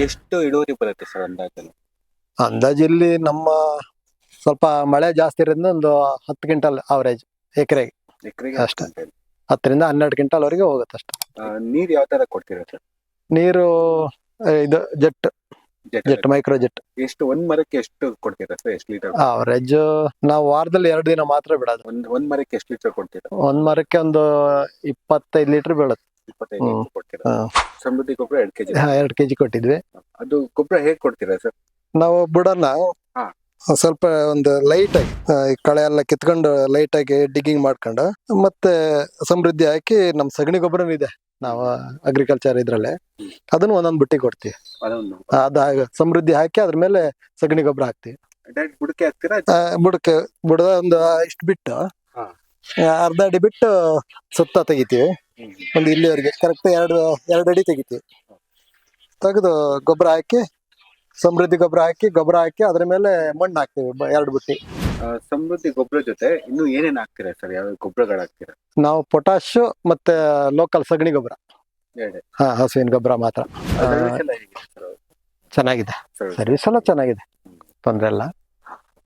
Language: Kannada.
ಎಷ್ಟು ಇಳುವರಿ ಬರುತ್ತೆ ಸರ್ ಅಂದಾಜಲ್ಲಿ? ಅಂದಾಜು ಇಲ್ಲಿ ನಮ್ಮ ಸ್ವಲ್ಪ ಮಳೆ ಜಾಸ್ತಿ ಇರೋದ್ರಿಂದ ಒಂದು ಹತ್ತು ಕ್ವಿಂಟಲ್ ಅವರೇಜ್ ಎಕರೆಗೆ. ಎಕರೆಗೆ ಅಷ್ಟೇ. ಹತ್ತರಿಂದ ಹನ್ನೆರಡು ಕ್ವಿಂಟಲ್ ವರೆಗೆ ಹೋಗುತ್ತೆ ಅಷ್ಟೇ. ನೀರ್ ಯಾವ ತರ ಕೊಡ್ತೀರಾ ಸರ್? ನೀರು ಆ, ಇದು jet. Jet jet micro jet. ಎಷ್ಟು ಒಂದ್ ಮರಕ್ಕೆ ಎಷ್ಟು ಕೊಡ್ತೀರಾ ಸರ್ ಎಷ್ಟು ಲೀಟರ್? ಅವರೇಜ್ ನಾವು ವಾರದಲ್ಲಿ ಎರಡು ದಿನ ಮಾತ್ರ ಬಿಡೋದು. ಒಂದ್ ಒಂದ್ ಮರಕ್ಕೆ ಎಷ್ಟು ಲೀಟರ್ ಕೊಡ್ತೀರಾ? ಒಂದ್ ಮರಕ್ಕೆ ಒಂದು ಇಪ್ಪತ್ತೈದು ಲೀಟರ್ ಬೀಳುತ್ತೆ. ಇಪ್ಪತ್ತೈದು ಹ್ಮ್. ಕೊಡ್ತೀರಾ? ಹಾ. ಸಮೃದ್ಧಿ ಗೊಬ್ಬರ ಎರಡ್ ಕೆಜಿ ಎರಡು ಕೆಜಿ ಕೊಟ್ಟಿದ್ವಿ. ಅದು ಗೊಬ್ಬರ ಹೇಗ್ ಕೊಡ್ತೀರಾ ಸರ್? ನಾವು ಬುಡನ್ನ ಹಾ. ಸ್ವಲ್ಪ ಒಂದು ಲೈಟ್ ಆಗಿ ಆ, ಈ ಕಳೆ ಎಲ್ಲ ಕಿತ್ಕೊಂಡು ಲೈಟ್ ಆಗಿ ಡಿಗ್ಗಿಂಗ್ ಮಾಡ್ಕೊಂಡು ಮತ್ತೆ ಸಮೃದ್ಧಿ ಹಾಕಿ ನಮ್ ಸಗಣಿ ಗೊಬ್ಬರ ಇದೆ ನಾವು ಅಗ್ರಿಕಲ್ಚರ್ ಇದ್ರಲ್ಲೇ. ಅದನ್ನ ಒಂದೊಂದ್ ಬುಟ್ಟಿ ಕೊಡ್ತೀವಿ. ಅದ ಅದಾಗ ಸಮೃದ್ಧಿ ಹಾಕಿ ಅದ್ರ ಮೇಲೆ ಸಗಣಿ ಗೊಬ್ಬರ ಹಾಕ್ತಿವಿ. ಡೈರೆಕ್ಟ್ ಬುಡಕೆ ಹಾಕ್ತೀರಾ? ಆ, ಬುಡಕ್ಕೆ ಬುಡದ ಒಂದು ಇಷ್ಟು ಬಿಟ್ಟು ಹಾ. ಆ, ಅರ್ಧ ಅಡಿ ಬಿಟ್ಟು ಸುತ್ತ ತೆಗಿತೀವಿ. ಒಂದು ಇಲ್ಲಿವರೆಗೆ ಕರೆಕ್ಟ್ ಎರಡು ಎರಡು ಅಡಿ ತೆಗಿತೀವಿ ತೆಗೆದು ಗೊಬ್ಬರ ಹಾಕಿ ಸಮೃದ್ಧಿ ಗೊಬ್ಬರ ಹಾಕಿ ಗೊಬ್ಬರ ಹಾಕಿ ಅದ್ರ ಮೇಲೆ ಮಣ್ಣು ಹಾಕ್ತೀವಿ ಎರಡು ಬುಟ್ಟಿ. ಸಮೃದ್ಧಿ ಗೊಬ್ಬರ ಜೊತೆ ಇನ್ನು ಏನೇನ್ ಹಾಕ್ತೀರಾ ಸರ್? ಯಾವ ಗೊಬ್ಬರಗಳು ಹಾಕ್ತೀರಾ? ನಾವು ಪೊಟಾಶ್ ಮತ್ತೆ ಲೋಕಲ್ ಸಗಣಿ ಗೊಬ್ಬರ. ಹಾ ಹಸುವಿನ ಗೊಬ್ಬರ ಮಾತ್ರ. ಚೆನ್ನಾಗಿದೆ ಸರ್ವಿಸ್ ಎಲ್ಲ ಚೆನ್ನಾಗಿದೆ. ತೊಂದ್ರೆ ಇಲ್ಲ.